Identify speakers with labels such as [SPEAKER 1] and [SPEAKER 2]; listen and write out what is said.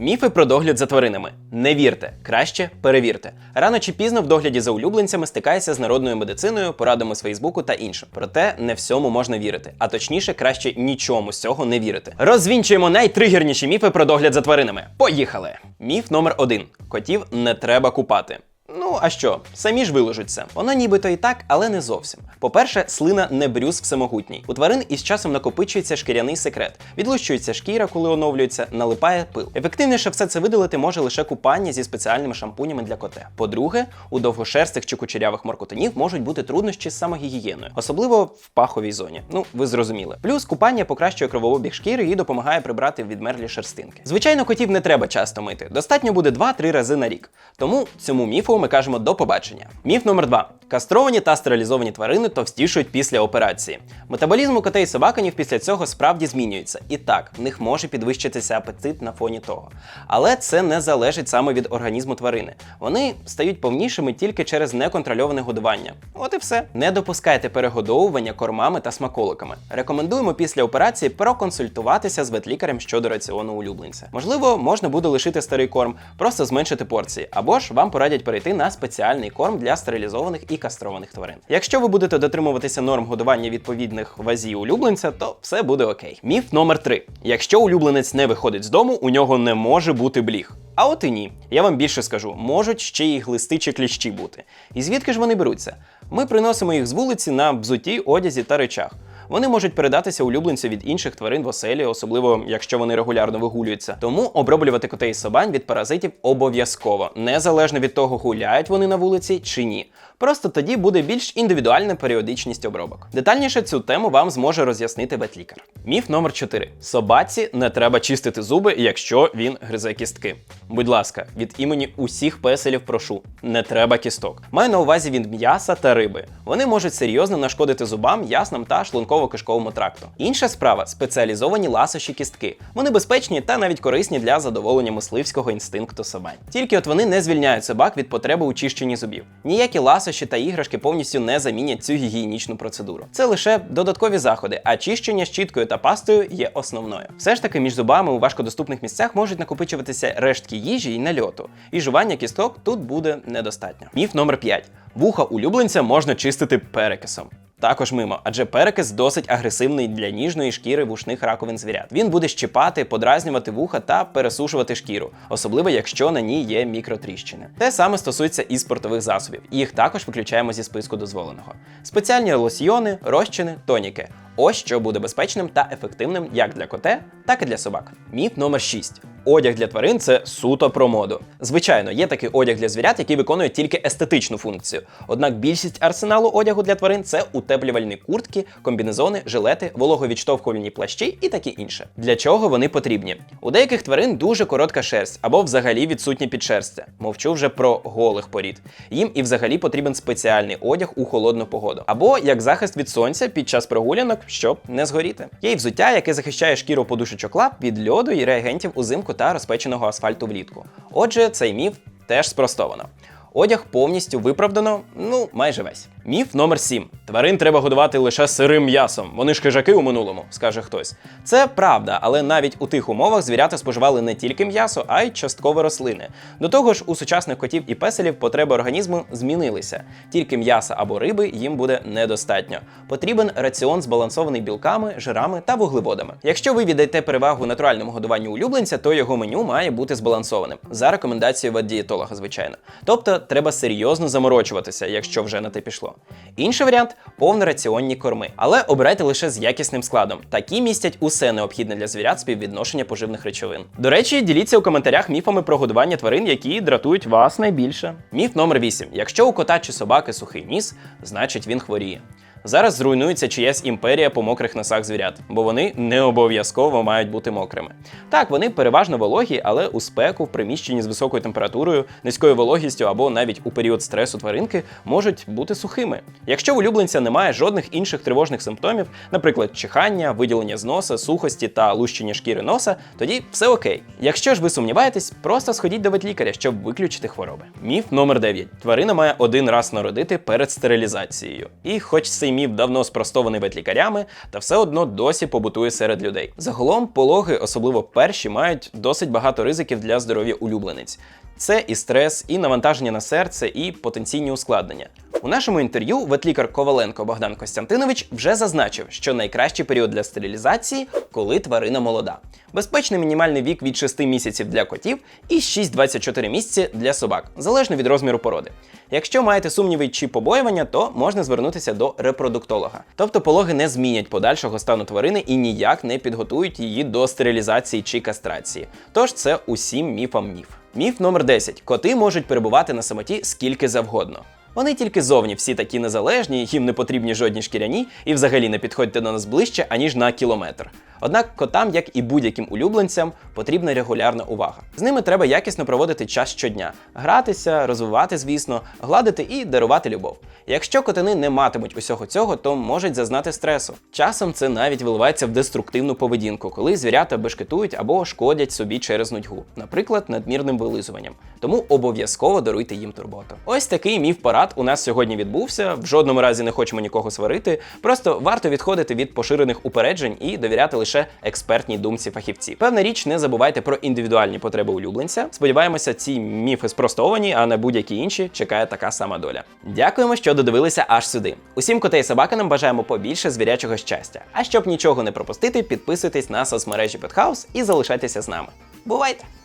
[SPEAKER 1] Міфи про догляд за тваринами. Не вірте, краще перевірте. Рано чи пізно в догляді за улюбленцями стикається з народною медициною, порадами з Фейсбуку та іншим. Проте не всьому можна вірити, а точніше, краще нічому з цього не вірити. Розвінчуємо найтригерніші міфи про догляд за тваринами. Поїхали! Міф номер один: котів не треба купати. Ну а що, самі ж виложаться. Воно нібито і так, але не зовсім. По-перше, слина не брюс всемогутній. У тварин із часом накопичується шкіряний секрет. Відлущується шкіра, коли оновлюється, налипає пил. Ефективніше все це видалити може лише купання зі спеціальними шампунями для коте. По-друге, у довгошерстих чи кучерявих моркотинів можуть бути труднощі з самогігієною, особливо в паховій зоні. Ну, ви зрозуміли. Плюс купання покращує кровообіг шкіри і допомагає прибрати відмерлі шерстинки. Звичайно, котів не треба часто мити. Достатньо буде 2-3 рази на рік. Тому цьому міфу ми кажемо до побачення. Міф номер 2. Кастровані та стерилізовані тварини товстішують після операції. Метаболізм у котей і собаканів після цього справді змінюється. І так, в них може підвищитися апетит на фоні того. Але це не залежить саме від організму тварини. Вони стають повнішими тільки через неконтрольоване годування. От і все. Не допускайте перегодовування кормами та смаколиками. Рекомендуємо після операції проконсультуватися з ветлікарем щодо раціону улюбленця. Можливо, можна буде лишити старий корм, просто зменшити порції, або ж вам порадять перейти на спеціальний корм для стерилізованих і кастрованих тварин. Якщо ви будете дотримуватися норм годування відповідних вазі улюбленця, то все буде окей. Міф номер 3. Якщо улюбленець не виходить з дому, у нього не може бути бліг. А от і ні. Я вам більше скажу, можуть ще й глисти чи кліщі бути. І звідки ж вони беруться? Ми приносимо їх з вулиці на взуті, одязі та речах. Вони можуть передатися улюбленцю від інших тварин в оселі, особливо якщо вони регулярно вигулюються. Тому оброблювати котей і собань від паразитів обов'язково, незалежно від того, гуляють вони на вулиці чи ні. Просто тоді буде більш індивідуальна періодичність обробок. Детальніше цю тему вам зможе роз'яснити ветлікар. Міф номер 4. Собаці не треба чистити зуби, якщо він гризе кістки. Будь ласка, від імені усіх песелів прошу, не треба кісток. Маю на увазі від м'яса та риби. Вони можуть серйозно нашкодити зубам, яснам та шлунково-кишковому тракту. Інша справа спеціалізовані ласощі кістки. Вони безпечні та навіть корисні для задоволення мисливського інстинкту собань. Тільки от вони не звільняють собак від потреби у чищенні зубів. Ніякі ласощі та іграшки повністю не замінять цю гігієнічну процедуру. Це лише додаткові заходи, а чищення щіткою та пастою є основною. Все ж таки, між зубами у важкодоступних місцях можуть накопичуватися рештки їжі і нальоту, і жування кісток тут буде недостатньо. Міф номер 5. Вуха улюбленця можна чистити перекисом. Також мимо, адже перекис досить агресивний для ніжної шкіри вушних раковин звірят. Він буде щипати, подразнювати вуха та пересушувати шкіру, особливо якщо на ній є мікротріщини. Те саме стосується і спортових засобів. Їх також виключаємо зі списку дозволеного. Спеціальні лосьйони, розчини, тоніки. Ось що буде безпечним та ефективним як для коте, так і для собак. Міф номер 6. Одяг для тварин це суто про моду. Звичайно, є такий одяг для звірят, який виконує тільки естетичну функцію. Однак більшість арсеналу одягу для тварин це утеплювальні куртки, комбінезони, жилети, вологовідштовхувальні плащі і таке інше. Для чого вони потрібні? У деяких тварин дуже коротка шерсть або взагалі відсутнє підшерстя. Мовчу вже про голих порід. Їм і взагалі потрібен спеціальний одяг у холодну погоду, або як захист від сонця під час прогулянок, щоб не згоріти. Є й взуття, яке захищає шкіру подушечок лап від льоду і реагентів узимку та розпеченого асфальту влітку. Отже, цей міф теж спростовано. Одяг повністю виправдано, ну майже весь. Міф номер 7. Тварин треба годувати лише сирим м'ясом. Вони ж хижаки у минулому, скаже хтось. Це правда, але навіть у тих умовах звірята споживали не тільки м'ясо, а й частково рослини. До того ж, у сучасних котів і песелів потреби організму змінилися. Тільки м'яса або риби їм буде недостатньо. Потрібен раціон збалансований білками, жирами та вуглеводами. Якщо ви віддаєте перевагу натуральному годуванню улюбленця, то його меню має бути збалансованим за рекомендацією ветдієтолога, звичайно. Тобто треба серйозно заморочуватися, якщо вже на те пішло. Інший варіант повнораціонні корми, але обирайте лише з якісним складом. Такі містять усе необхідне для звірят співвідношення поживних речовин. До речі, діліться у коментарях міфами про годування тварин, які дратують вас найбільше. Міф номер 8. Якщо у кота чи собаки сухий ніс, значить він хворіє. Зараз зруйнується чиясь імперія по мокрих носах звірят, бо вони не обов'язково мають бути мокрими. Так, вони переважно вологі, але у спеку, в приміщенні з високою температурою, низькою вологістю або навіть у період стресу тваринки можуть бути сухими. Якщо у улюбленця немає жодних інших тривожних симптомів, наприклад, чихання, виділення з носа, сухості та лущення шкіри носа, тоді все окей. Якщо ж ви сумніваєтесь, просто сходіть до ветлікаря, щоб виключити хвороби. Міф номер 9. Тварина має один раз народити перед стерилізацією. І хоч це цей міф давно спростований ветлікарями, та все одно досі побутує серед людей. Загалом, пологи, особливо перші, мають досить багато ризиків для здоров'я улюблениць. Це і стрес, і навантаження на серце, і потенційні ускладнення. У нашому інтерв'ю ветлікар Коваленко Богдан Костянтинович вже зазначив, що найкращий період для стерилізації, коли тварина молода. Безпечний мінімальний вік від 6 місяців для котів і 6-24 місяці для собак, залежно від розміру породи. Якщо маєте сумніви чи побоювання, то можна звернутися до репродуктолога. Тобто пологи не змінять подальшого стану тварини і ніяк не підготують її до стерилізації чи кастрації. Тож це усім міфам міф. Міф номер 10. Коти можуть перебувати на самоті скільки завгодно. Вони тільки зовні всі такі незалежні, їм не потрібні жодні шкіряні, і взагалі не підходьте до нас ближче, аніж на кілометр. Однак котам, як і будь-яким улюбленцям, потрібна регулярна увага. З ними треба якісно проводити час щодня, гратися, розвивати, звісно, гладити і дарувати любов. Якщо котини не матимуть усього цього, то можуть зазнати стресу. Часом це навіть виливається в деструктивну поведінку, коли звірята бешкетують або шкодять собі через нудьгу, наприклад, надмірним вилизуванням. Тому обов'язково даруйте їм турботу. Ось такий міф парад у нас сьогодні відбувся. В жодному разі не хочемо нікого сварити. Просто варто відходити від поширених упереджень і довіряти лише експертній думці фахівців. Певна річ, не забувайте про індивідуальні потреби улюбленця. Сподіваємося, ці міфи спростовані, а на будь-які інші чекає така сама доля. Дякуємо, що додивилися аж сюди. Усім котей собаканам бажаємо побільше звірячого щастя. А щоб нічого не пропустити, підписуйтесь на соцмережі Петхаус і залишайтеся з нами. Бувайте!